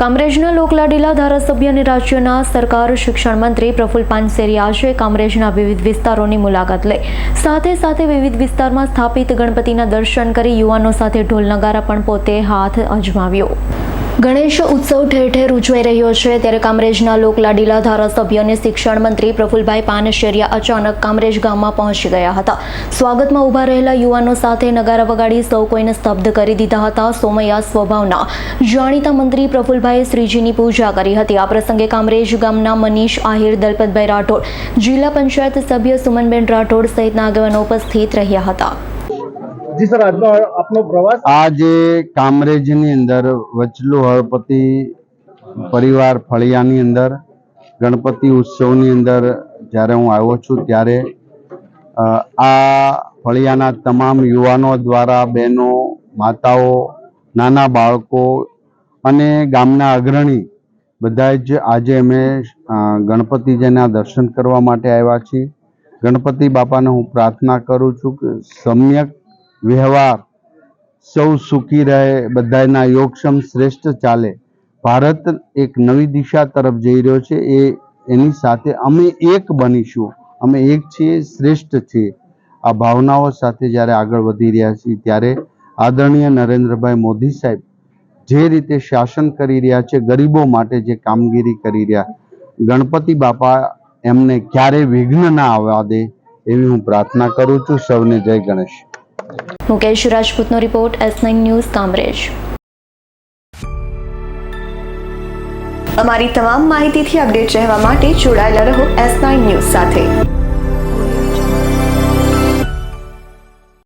કામરેજના લોકલાડીલા ધારાસભ્ય અને રાજ્યના સરકાર શિક્ષણ મંત્રી પ્રફુલ પાનસેરી આજે કામરેજના વિવિધ વિસ્તારોની મુલાકાત લઈ સાથે સાથે વિવિધ વિસ્તારમાં સ્થાપિત ગણપતિના દર્શન કરી યુવાનો સાથે ઢોલ નગારા પણ પોતે હાથ અજમાવ્યો. ગણેશ ઉત્સવ ઠેર ઠેર ઉજવાઈ રહ્યો છે. ત્યારે કામરેજના લોકલાડીલા ધારાસભ્ય અને શિક્ષણ મંત્રી પ્રફુલભાઈ પાનશેરિયા અચાનક કામરેજ ગામમાં પહોંચી ગયા હતા. સ્વાગતમાં ઊભા રહેલા યુવાનો સાથે નગારા વગાડી સૌ કોઈને સ્તબ્ધ કરી દીધા હતા. સોમયા સ્વભાવના જાણીતા મંત્રી પ્રફુલભાઈએ શ્રીજીની પૂજા કરી હતી. આ પ્રસંગે કામરેજ ગામના મનીષ આહિર, દલપતભાઈ રાઠોડ, જિલ્લા પંચાયત સભ્ય સુમનબેન રાઠોડ સહિતના આગેવાનો ઉપસ્થિત રહ્યા હતા. જી સર, આજનો આપનો પ્રવાસ? આજે કામરેજની અંદર વચલુ હળપતિ પરિવાર ફળિયાની અંદર, ગણપતિ ઉત્સવની અંદર જ્યારે હું આવ્યો છું ત્યારે આ ફળિયાના તમામ યુવાનો દ્વારા, બહેનો, માતાઓ, નાના બાળકો અને ગામના અગ્રણી બધા જ આજે અમે ગણપતિજીના દર્શન કરવા માટે આવ્યા છીએ. ગણપતિ બાપાને હું પ્રાર્થના કરું છું કે સમ્યક વ્યવહાર, સૌ સુખી રહે બધાના યોગક્ષમ શ્રેષ્ઠ ચાલે. ભારત એક નવી દિશા તરફ જઈ રહ્યો છે. એ એની સાથે અમે એક બનીશું. અમે એક છીએ, શ્રેષ્ઠ છીએ. આ ભાવનાઓ સાથે જ્યારે આગળ વધી રહ્યા છીએ, ત્યારે આદરણીય નરેન્દ્રભાઈ મોદી સાહેબ જે રીતે શાસન કરી રહ્યા છે, ગરીબો માટે જે કામગીરી કરી રહ્યા, ગણપતિ બાપા એમને ક્યારે વિઘ્ન ના આવવા દે એવી હું પ્રાર્થના કરું છું. સૌને જય Ganesh. Mukesh રાજપૂતનો report S nine news Kamrej. અમારી તમામ માહિતીથી અપડેટ રહેવા માટે જોડાયેલા રહો એસ નાઇન ન્યૂઝ સાથે.